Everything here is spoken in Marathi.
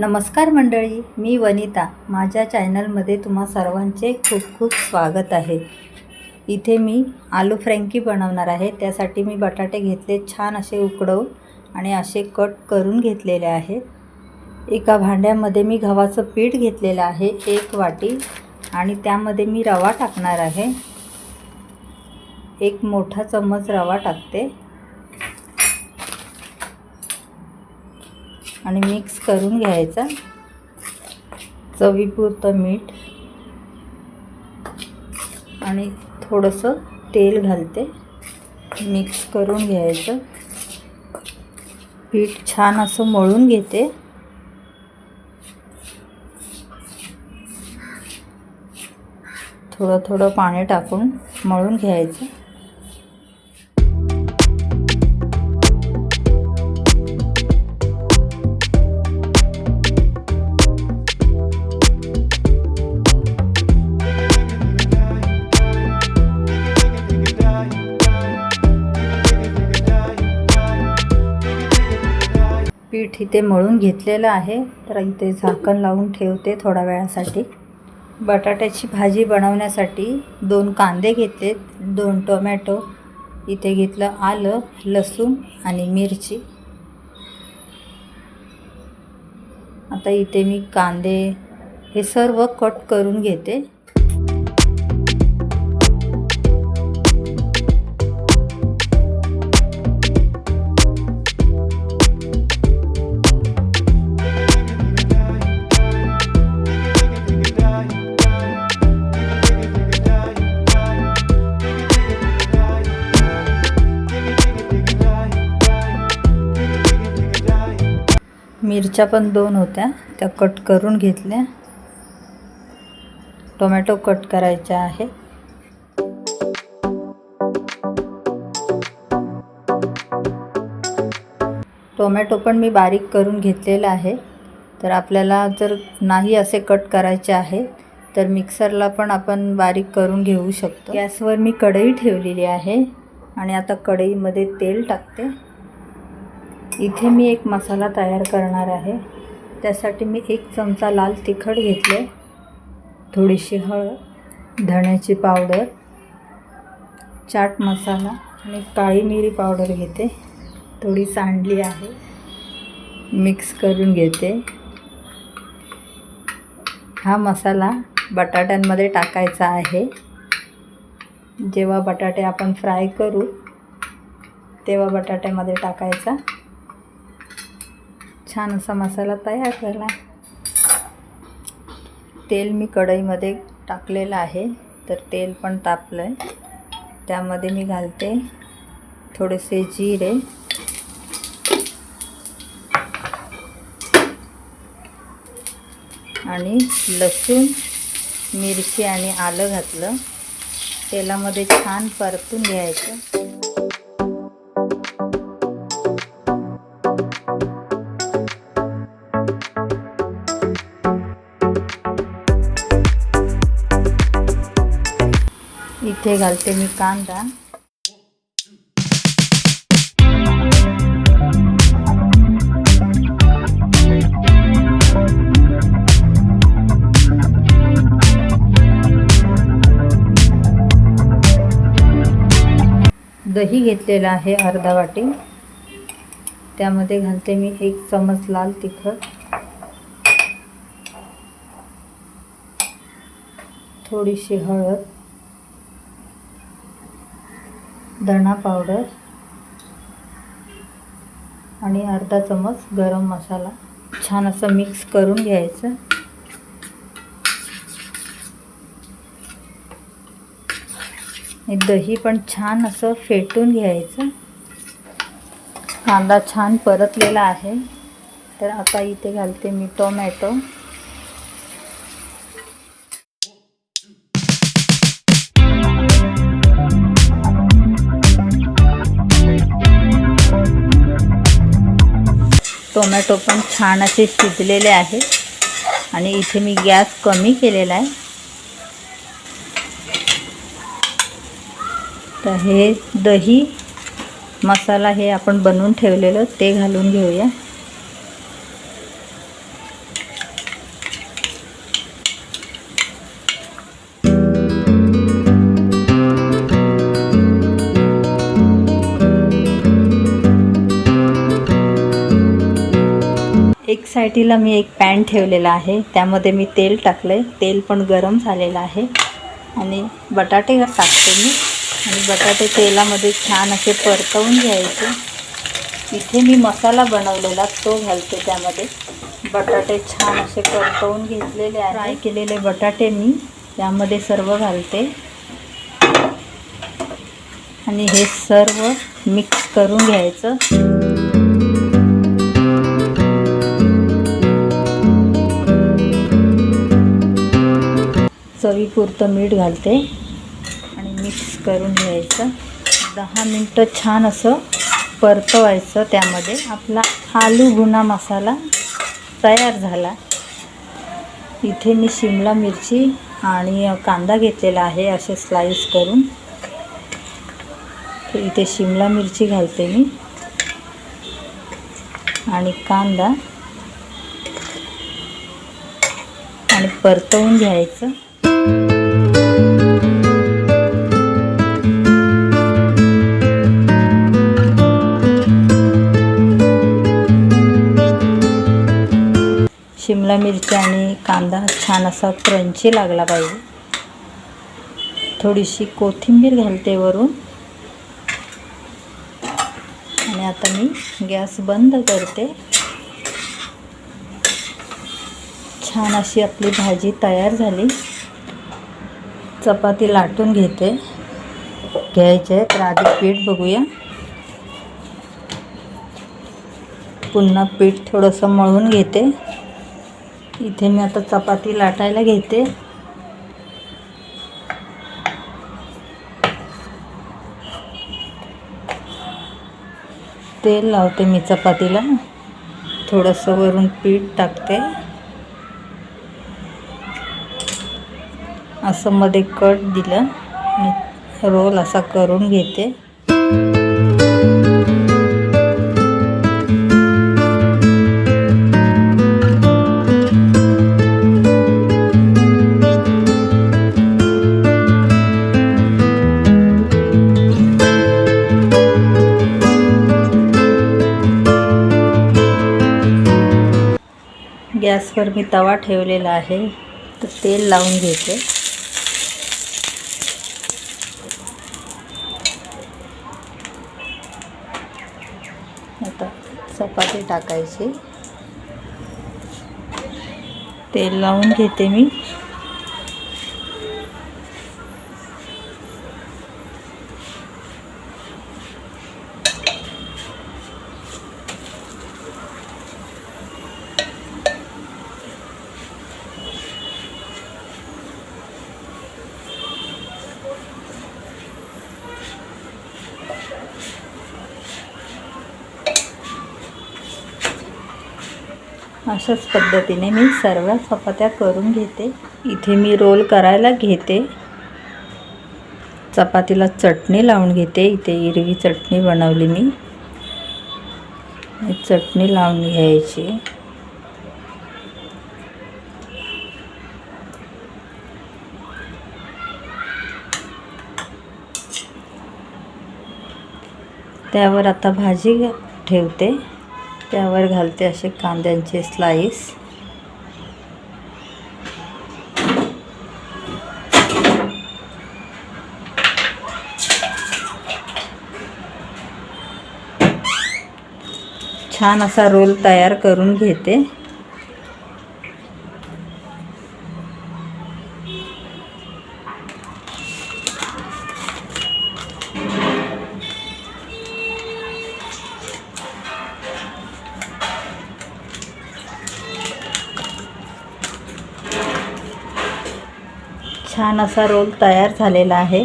नमस्कार मंडळी मी वनिता. माझ्या चॅनलमध्ये तुम्हा सर्वांचे खूप खूप स्वागत आहे. इथे मी आलू फ्रँकी बनवणार आहे. त्यासाठी मी बटाटे घेतले छान असे उकडवून आणि असे कट करून घेतलेले आहेत एका भांड्यामध्ये मी गव्हाचं पीठ घेतलेलं आहे एक वाटी. आणि त्यामध्ये मी रवा टाकणार आहे. एक मोठा चम्मच रवा टाकते. आणि मिक्स करून घ्यायचा. चवीपुरतं मीठ. आणि थोडंसं तेल घालते. मिक्स करून घ्यायचं. पीठ छान असं मळून घेते. थोडं थोडं पाणी टाकून मळून घ्यायचं. पीठ इथे मळून घेतलेलं आहे. तर इथे झाकण लावून ठेवते थोड्या वेळासाठी. बटाट्याची भाजी बनवण्यासाठी दोन कांदे घेतलेत. दोन टोमॅटो इथे घेतलं आलं लसूण आणि मिरची. आता इथे मी कांदे हे सर्व कट करून घेते. मिरच्या पण दोन होत्या. त्या कट करून घेतल्या. टोमॅटो कट करायचा आहे. टोमॅटो पण मी बारीक करून घेतलेला आहे. तर आपल्याला जर नाही असे कट करायचे आहे तर मिक्सरला पण आपण बारीक करून घेऊ शकतो. गॅसवर मी कढई ठेवलेली आहे आणि आता कढईमध्ये तेल टाकते. इथे मी एक मसाला तयार करणार आहे. त्यासाठी मी एक चमचा लाल तिखट घेतले. थोडीशी हळद धण्याची पावडर चाट मसाला आणि काळी मिरी पावडर घेते. थोडी सांडली आहे. मिक्स करून घेते. हा मसाला बटाट्यांमध्ये टाकायचा आहे. जेव्हा बटाटे आपण फ्राय करू तेव्हा बटाट्यामध्ये टाकायचा. छान असा मसाला तयार झाला. तेल मी कढईमध्ये टाकलेलं आहे तर तेल पण तापलं आहे त्यामध्ये मी घालते थोडेसे जिरे. आणि लसूण मिरची आणि आलं घातलं. तेलामध्ये छान परतून घ्यायचं. इथे घालते मी कांदा. दही घेतलेलं आहे अर्धा वाटी. त्यामध्ये घालते मी एक चमच लाल तिखट. थोडीशी हळद. धणा पावडर आणि अर्धा चमच गरम मसाला. छान असं मिक्स करून घ्यायचं. आणि दही पण छान असं फेटून घ्यायचं. कांदा छान परतलेला आहे. तर आता इथे घालते मी टोमॅटो टोमॅटो पण छान असे शिजलेले आहेत. आणि इथे मी गॅस कमी केलेला आहे. तर हे दही मसाला हे आपण बनवून ठेवलेलं ते घालून घेऊया. एक साईडला मी एक पॅन ठेवलेला आहे. त्यामध्ये मी तेल टाकलं आहे तेल पण गरम झालेलं आहे. आणि बटाटे टाकते मी. आणि बटाटे तेलामध्ये छान असे परतवून घ्यायचे. इथे मी मसाला बनवलेला तो घालते त्यामध्ये. बटाटे छान असे परतवून घेतलेले आहे फ्राय केलेले बटाटे मी त्यामध्ये सर्व घालते. आणि हे सर्व मिक्स करून घ्यायचं. चवीपुरतं मीठ घालते आणि मिक्स करून घ्यायचं. दहा मिनटं छान असं परतवायचं त्यामध्ये. आपला आलू गुना मसाला तयार झाला. इथे मी शिमला मिरची आणि कांदा घेतलेला आहे असे स्लाईस करून. इथे शिमला मिरची घालते मी. आणि कांदा. आणि परतवून घ्यायचं. शिमला मिरची आणि कांदा छान असा क्रंची लागला पाहिजे थोडीशी कोथिंबीर घालते वरून. आणि आता मी गॅस बंद करते. छान अशी आपली भाजी तयार झाली. चपाती लाटून घेते. घ्यायचे तर आधी पीठ बघूया. पुन्हा पीठ थोडंसं मळून घेते. इथे मी आता चपाती लाटायला घेते. तेल लावते मी चपातीला. थोडंसं वरून पीठ टाकते. असं मध्ये कट दिलं. रोल असा करून घेते. गॅसवर मी तवा ठेवलेला आहे. तर तेल लावून घेते. आता चपाती टाकायची. तेल लावून घेते मी. अशाच पद्धतीने मी सर्व चपात्या करून घेते. इथे मी रोल करायला घेते. चपातीला चटणी लावून घेते. इथे हिरवी चटणी बनवली मी. चटणी लावून घ्यायची. त्यावर आता भाजी ठेवते. त्यावर घालते असे कांद्यांचे स्लाईस छान असा रोल तयार करून घेते. छान असा रोल तयार झालेला आहे.